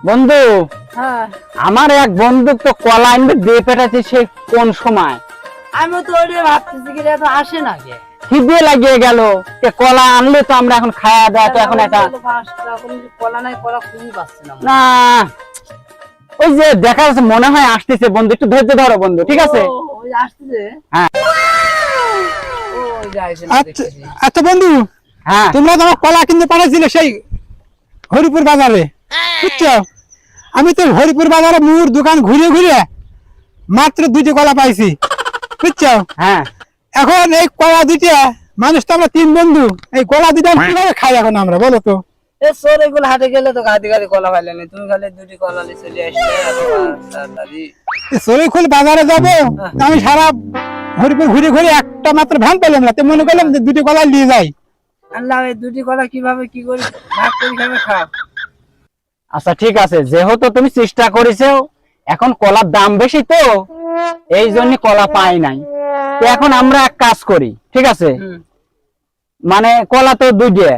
বন্ধু হ্যাঁ। আমার এক বন্ধু তো কলা আনবে দিয়ে পেটাচ্ছে সে কোন সময়? আমি তো ওইটা ভাবতেছি কি এত আসে না কে? খিদে লাগিয়ে গেল। কলা আনলে তো আমরা এখন খাওয়া দাওয়া তো এখন একটা যে কলা নাই কলা খুঁজে পাচ্ছি না। না। ওই যে দেখা যাচ্ছে মনে হয় আসতেছে বন্ধু একটু ধৈর্য ধরো বন্ধু ঠিক আছে? ওই আসতেছে? হ্যাঁ। আচ্ছা আচ্ছা বন্ধু হ্যাঁ। তোমরা তো আমার কলা কিনতে পাঠাইছিলে সেই হরিপুর বাজারে। বুঝছ? আমি তো হরিপুর বাজারে মুর দোকান ঘুরে ঘুরে মাত্র দুইটি কলা পাইছি। বুঝছ? হ্যাঁ। এখন এই কলা দুইটা মানুষ তো আমরা তিন বন্ধু এই কলা দুইটা কীভাবে খাই এখন আমরা বলো তো? এ সর এগুলো হাটে গেলে তো গাদি গাদি কলা পাইলে না তুমি খালি দুটি কলা নিয়ে চলে আসলে এত তাড়াতাড়ি। শরীর বাজারে যাব আমি সারা হরিপুর ঘুরে ঘুরে একটা মাত্র ভ্যান পেলাম না তো মনে করলাম যে দুটি কলা নিয়ে যাই। আল্লাহ এই দুটি কলা কীভাবে কি করি? ভাগ করে খাবে? খাও আচ্ছা ঠিক আছে। যেহেতু তুমি চেষ্টা করেছ এখন কলার দাম বেশি তো এই জন্য কলা পাই নাই। তো এখন আমরা এক কাজ করি ঠিক আছে? মানে কলা তো দুইটে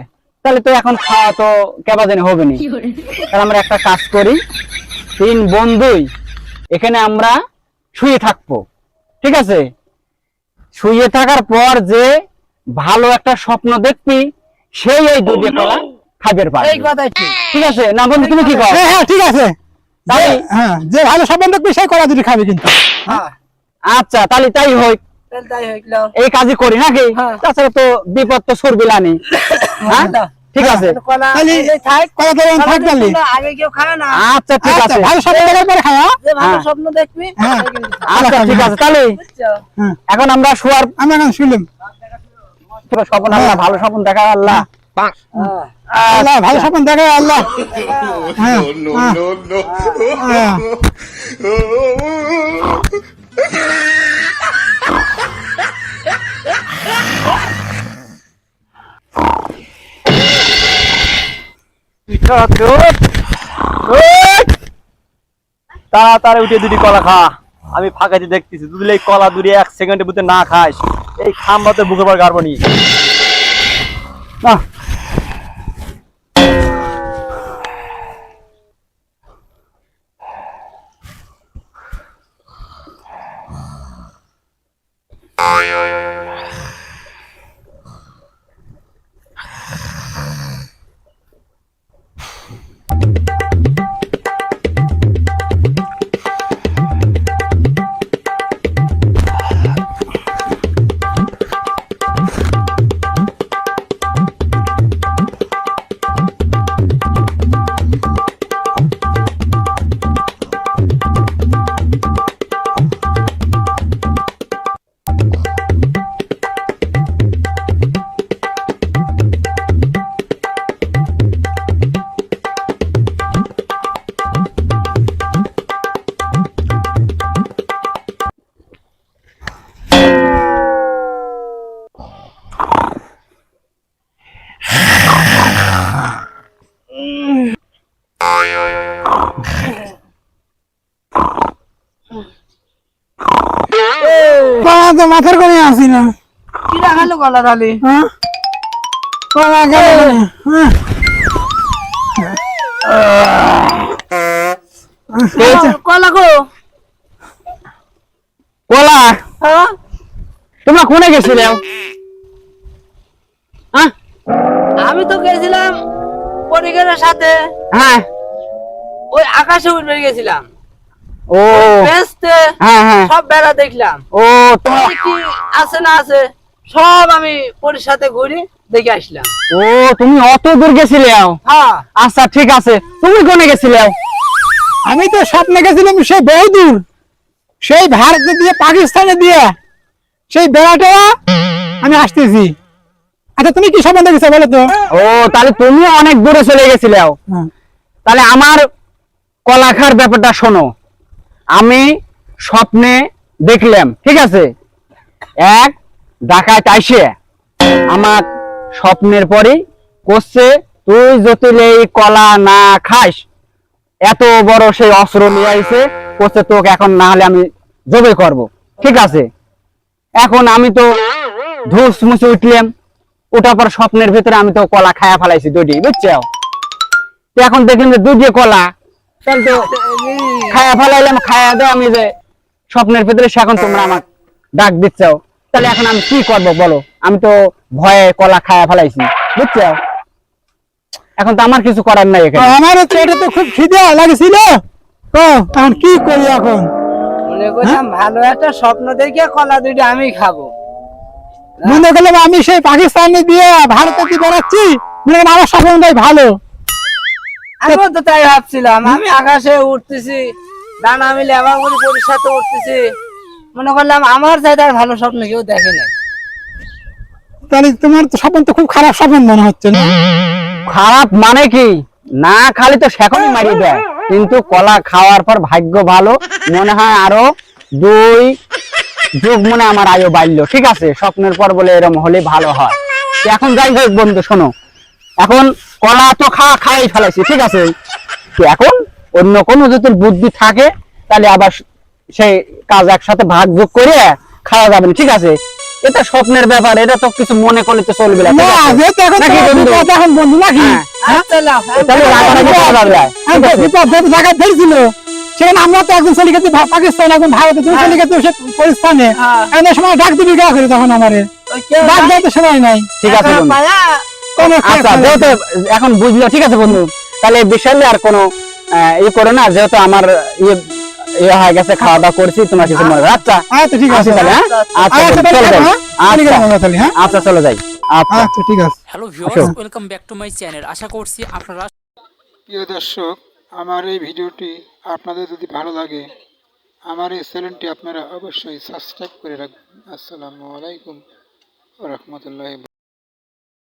তাহলে তো এখন খাওয়া তো কেবা জানি হবে না। তাহলে আমরা একটা কাজ করি তিন বন্ধুই এখানে আমরা শুয়ে থাকব ঠিক আছে? শুয়ে থাকার পর যে ভালো একটা স্বপ্ন দেখবি সেই এই দুটি কলা খাবার এই কথাই ঠিক। ঠিক আছে? না বন্ধু তুমি কি কর হ্যাঁ হ্যাঁ ঠিক আছে। হ্যাঁ যে ভালো সম্বন্ধ সেই কলা দুটি খাবে কিন্তু। হ্যাঁ আচ্ছা তাহলে তাই হোক। তাহলে তাই হইল এই কাজই করি নাকি? হ্যাঁ। তাছাড়া তো বিপদ তো সরবিলানি হ্যাঁ? ঠিক আছে। আচ্ছা ঠিক আচ্ছা, আছে। ভালো পরে। স্বপ্ন দেখবি হ্যাঁ। তাহলে আচ্ছা ঠিক আছে। তাহলে এখন আমরা শোয়ার আমি এখন শুনলাম স্বপ্ন আল্লাহ ভালো স্বপ্ন দেখা আল্লাহ। আল্লাহ ভালো স্বপ্ন দেখে আল্লাহ। হ্যাঁ হ্যাঁ. হ্যাঁ। তাড়াতাড়ি উঠে দুটি কলা খা। আমি ফাঁকাতে দেখতেছি এই কলা দুটি এক সেকেন্ডের ভিতরে না খাস। এই খাম্বাতে বুকের পর গাড়বো নি। না yeah, yeah. তো মাথার করে আসি না। কি রাখালো কলা তাহলে? হ্যাঁ? গেল। হ্যাঁ। কলা গো। কলা? হ্যাঁ। তোমরা কোনে গেছিলে? হ্যাঁ? আমি তো গেছিলাম পরিবারের সাথে। হ্যাঁ। ওই আকাশে উঠে গেছিলাম। ও। হ্যাঁ হ্যাঁ। সব বেড়া দেখলাম। ও তোমার কি আছে না আছে সব আমি পরির সাথে ঘুরি দেখে আসলাম। ও তুমি অত দূর গেছিলে? হ্যাঁ। আচ্ছা ঠিক আছে। তুমি কোনে গেছিলে? আমি তো স্বপ্নে গেছিলাম সেই বহু দূর সেই ভারত দিয়ে পাকিস্তানে দিয়ে। সেই বেড়াটা আমি আসতেছি। আচ্ছা তুমি কি স্বপ্ন দেখেছ বলো তো? ও তাহলে তুমি অনেক দূরে চলে গেছিলে। হ্যাঁ। তাহলে আমার কলাখার ব্যাপারটা শোনো। আমি স্বপ্নে দেখলাম, ঠিক আছে? এক ডাকাত আইসে আমার স্বপ্নের পরে করছে তুই এই কলা না খাস, এত বড় সেই অস্ত্র নিয়ে আইছে করছে তোকে এখন না হলে আমি জবে করব। ঠিক আছে? এখন আমি তো ধুস মুছে উঠলাম ওটার পর স্বপ্নের ভিতরে আমি তো কলা খায়া ফেলাইছি দুটি বুঝছ? এখন দেখলাম যে দুটি কলা, তাহলে তো খায়া ফেলাইলাম খায়া দে আমি যে স্বপ্নের ভিতরে সে এখন তোমরা আমাকে ডাক দিচ্ছ। তাহলে এখন আমি কি করব বলো? আমি তো ভয়ে কলা খায়া ফেলাইছি বুঝছ? এখন তো আমার কিছু করার নাই এখানে। আমার তো এটা তো খুব খিদে লাগছিল। ও এখন কি করি এখন? মনে করলাম ভালো একটা স্বপ্ন দেখে কলা দুইটা আমি খাব। মনে করলাম আমি সেই পাকিস্তানে দিয়ে ভারতে দিয়ে বেড়াচ্ছি? মনে করলাম আমার স্বপ্নটাই ভালো। আমিও তো তাই ভাবছিলাম। আমি আকাশে উঠতেছি ডানা মিলে আমার বলি পরিষ্কার উঠতেছি মনে করলাম আমার আর ভালো স্বপ্ন কেউ দেখে নাই। তাহলে তোমার তো স্বপ্ন তো খুব খারাপ স্বপ্ন মনে হচ্ছে না? খারাপ মানে কি? না খালি তো সেখনই মারি দেয়। কিন্তু কলা খাওয়ার পর ভাগ্য ভালো মনে হয় আরও দুই যুগ মনে আমার আয়ু বাড়লো। ঠিক আছে স্বপ্নের পর বলে এরম হলে ভালো হয়। এখন যাই হোক বন্ধু শোনো। এখন কলা তো খাওয়া খাওয়াই ফেলাইছি ঠিক আছে? তো এখন অন্য কোনো যদি বুদ্ধি থাকে তাহলে আবার সেই কাজ একসাথে ভাগ যোগ করে খাওয়া যাবে ঠিক আছে? এটা স্বপ্নের ব্যাপার এটা তো কিছু মনে করলে তো চলবে না এখন নাকি বন্ধু? বিপদ এখন বন্ধু নাকি? লাও, আমি তাহলে রাগারাগি করা যাবে না। এখন তো বিপদ যেহেতু জায়গায় ফেলছিল সেখানে আমরা তো একজন চলে গেছি পাকিস্তান একজন ভারতে তুমি চলে গেছি সে পরিস্থানে। এখন সময় ডাক দিবি গা করে তখন আমারে? ডাক দেওয়ার তো সময় নাই। ঠিক আছে আচ্ছা এখন বুঝলো ঠিক আছে বন্ধু? তাহলে এই বিষয় আর কোনো ইয়ে করো না যেহেতু আমার ইয়ে ইয়ে হয়ে গেছে খাওয়া দাওয়া করছি তোমার কিছু মনে। আচ্ছা আচ্ছা ঠিক আছে তাহলে হ্যাঁ? আচ্ছা চলে যাই? আচ্ছা গেলাম আমরা তাহলে চলে যাই। আচ্ছা। ঠিক আছে। Hello viewers welcome back to my channel আশা করছি আপনারা প্রিয় দর্শক আমার এই ভিডিওটি আপনাদের যদি ভালো লাগে আমার এই চ্যানেলটি আপনারা অবশ্যই সাবস্ক্রাইব করে রাখবেন। আসসালামু আলাইকুম রহমতুল্লাহ